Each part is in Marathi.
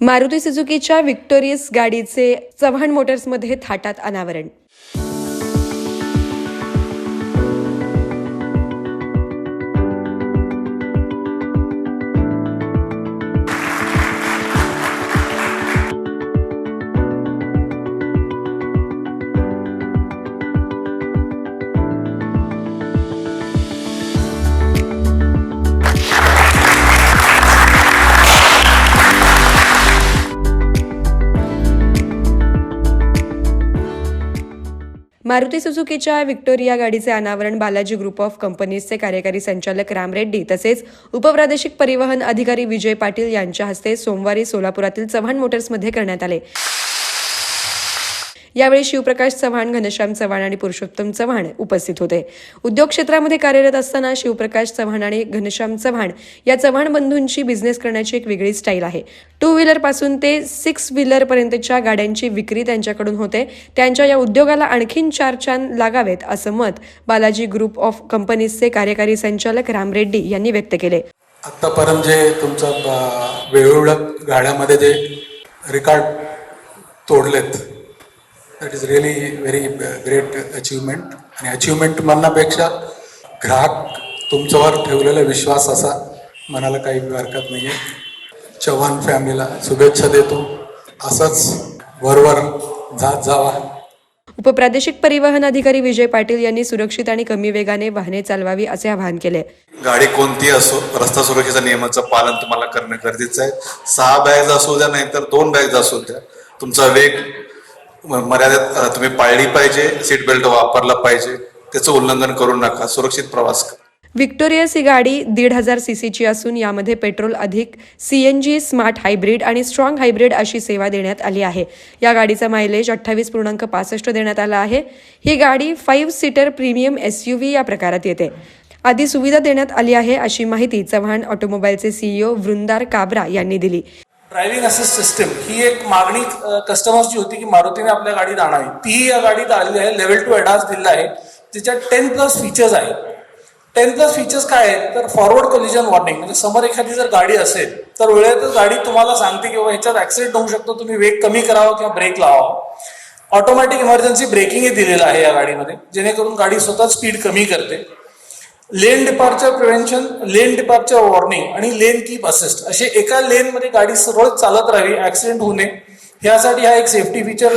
मारुती सुझुकीच्या विक्टोरियस गाडीचे चव्हाण मोटर्समध्ये थाटात अनावरण. मारुती सुझुकीच्या विक्टोरिया गाडीचे अनावरण बालाजी ग्रुप ऑफ कंपनीजचे कार्यकारी संचालक राम रेड्डी तसेच उपप्रादेशिक परिवहन अधिकारी विजय पाटील यांच्या हस्ते सोमवारी सोलापुरातील चव्हाण मोटर्समध्ये करण्यात आले. यावेळी शिवप्रकाश चव्हाण घनश्याम चव्हाण आणि पुरुषोत्तम चव्हाण उपस्थित होते. उद्योग क्षेत्रामध्ये कार्यरत असताना शिवप्रकाश चव्हाण आणि घनश्याम चव्हाण या चव्हाण बंधूंची बिझनेस करण्याची एक वेगळी स्टाईल आहे. टू व्हीलरपासून ते सिक्स व्हीलर पर्यंतच्या गाड्यांची विक्री त्यांच्याकडून होते. त्यांच्या या उद्योगाला आणखीन चार चांद लागावेत असं मत बालाजी ग्रुप ऑफ कंपनीजचे कार्यकारी संचालक राम रेड्डी यांनी व्यक्त केले. आत्तापर्यंत जे तुमचं वेगवेगळ्या गाड्यामध्ये जे record तोडलेत that is really very great achievement आणि अचिव्हमेंट म्हणण्यापेक्षा ग्राहक तुमच्यावर ठेवलेला विश्वास असा म्हणायला काही हरकत नाही आहे चव्हाण फॅमिलीला शुभेच्छा देतो. असंच वरवर जात जावा. उपप्रादेशिक परिवहन अधिकारी विजय पाटील यांनी सुरक्षित आणि कमी वेगाने वाहने चालवावी असे आवाहन केले. गाडी कोणती असो रस्ता सुरक्षेच्या नियमाचं पालन तुम्हाला करणं गरजेचं आहे. सहा बॅग्स असू द्या नाहीतर दोन बॅग्स असू द्या. तुमचा वेग मर्यादेत तुम्ही पाळली पाहिजे सीट बेल्ट वापरला पाहिजे त्याचं उल्लंघन करू नका सुरक्षित प्रवास करा. व्हिक्टोरियस ही गाडी दीड हजार सीसीची असून यामध्ये पेट्रोल अधिक सीएनजी स्मार्ट हायब्रिड आणि स्ट्रॉंग हायब्रिड अशी सेवा देण्यात आली आहे. या गाडीचा मायलेज अठ्ठावीस पूर्णांक पासष्ट देण्यात आला आहे. ही गाडी फाईव्ह सीटर प्रीमियम एस या प्रकारात येते. आधी सुविधा देण्यात आली आहे अशी माहिती चव्हाण ऑटोमोबाईलचे सीईओ वृंदार काबरा यांनी दिली. ड्रायव्हिंग असिस्ट सिस्टम ही एक मागणी कस्टमर्सची होती की मारुतीने आपल्या गाडीत आणावी. तीही या गाडीत आलेली आहे. लेवल टू ॲडव्हान्स दिलेला आहे. तिच्यात टेन प्लस फीचर्स आहेत. टेन प्लस फीचर्स काय आहेत? तर फॉरवर्ड कोलिजन वॉर्निंग म्हणजे समोर एखादी जर गाडी असेल तर वेळेतच गाडी तुम्हाला सांगते किंवा ह्याच्यात ऍक्सिडेंट होऊ शकतो. तुम्ही वेग कमी करावा किंवा ब्रेक लावा ऑटोमॅटिक इमर्जन्सी ब्रेकिंगही दिलेलं आहे या गाडीमध्ये जेणेकरून गाडी स्वतः स्पीड कमी करते. Lane departure prevention lane departure warning आणि लेन कीप असिस्ट असे एका लेनमध्ये गाडी सरळ चालत राहावी ऍक्सिडेंट होऊ नये. ह्यासाठी हा एक सेफ्टी फीचर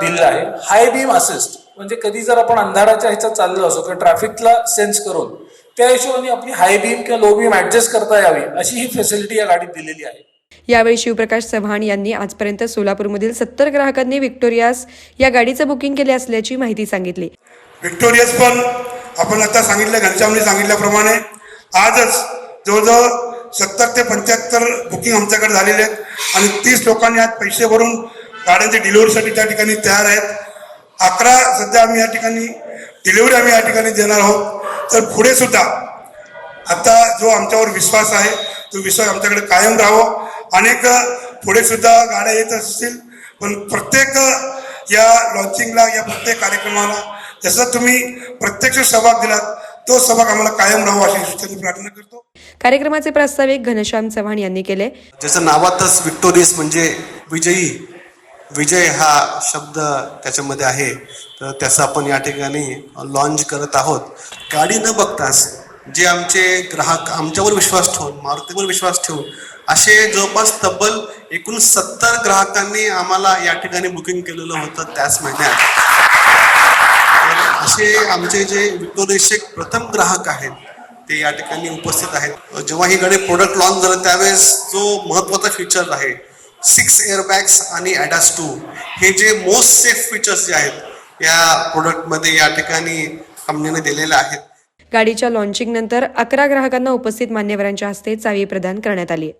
दिलेला आहे. हाय बीम असिस्ट म्हणजे कधी जर आपण अंधाराच्या ह्याच्यात चाललो असो किंवा ट्रॅफिकला सेन्स करून त्या हिशोबाने आपली हाय बीम किंवा लो बीम ऍडजस्ट करता यावी अशी ही फॅसिलिटी या गाडीत दिलेली आहे. यावेळी शिवप्रकाश चव्हाण यांनी आजपर्यंत सोलापूरमधील सत्तर ग्राहकांनी विक्टोरियास या गाडीचं बुकिंग केले असल्याची माहिती सांगितली. व्हिक्टोरियस पण आपण आता सांगितलं घनश्यामने सांगितल्याप्रमाणे आजच जवळजवळ सत्तर ते पंच्याहत्तर बुकिंग आमच्याकडे झालेले आहेत. आणि तीस लोकांनी आज पैसे भरून गाड्यांच्या डिलिव्हरीसाठी त्या ठिकाणी तयार आहेत. अकरा सध्या आम्ही या ठिकाणी डिलिव्हरी आम्ही या ठिकाणी देणार आहोत. तर पुढे सुद्धा आता जो आमच्यावर विश्वास आहे तो विश्वास आमच्याकडे कायम राहावं. अनेक पुढे सुद्धा गाड्या येत असतील पण प्रत्येक या लॉन्चिंगला या प्रत्येक कार्यक्रमाला जसं तुम्ही प्रत्यक्ष सहभाग दिलात तो सहभाग आम्हाला कायम राहावा अशी सूचना प्रार्थना करतो. कार्यक्रमाचे प्रास्ताविक घनश्याम चव्हाण यांनी केले. ज्याचं नावातच विक्टोरियस म्हणजे विजयी विजय हा शब्द त्याच्यामध्ये आहे. तर त्याचं आपण या ठिकाणी लॉन्च करत आहोत. गाडी न बघताच जे आमचे ग्राहक आमच्यावर विश्वास ठेवून मारुतीवर विश्वास ठेवून असे जवळपास तब्बल एकूण सत्तर ग्राहकांनी आम्हाला या ठिकाणी बुकिंग केलेलं होतं त्याच महिन्यात. असे आमचे जे विक्टोरियसचे प्रथम ग्राहक आहेत ते या ठिकाणी उपस्थित आहेत. जेव्हा ही गाडी प्रोडक्ट लॉन्च झालं त्यावेळेस जो महत्त्वाचा फीचर आहे सिक्स एअरबॅग्स आणि ॲडास टू हे जे मोस्ट सेफ फीचर्स जे आहेत या प्रोडक्टमध्ये या ठिकाणी कंपनीने दिलेले आहेत. गाडीच्या लॉन्चिंग नंतर अकरा ग्राहकांना उपस्थित मान्यवरांच्या हस्ते चावी प्रदान करण्यात आली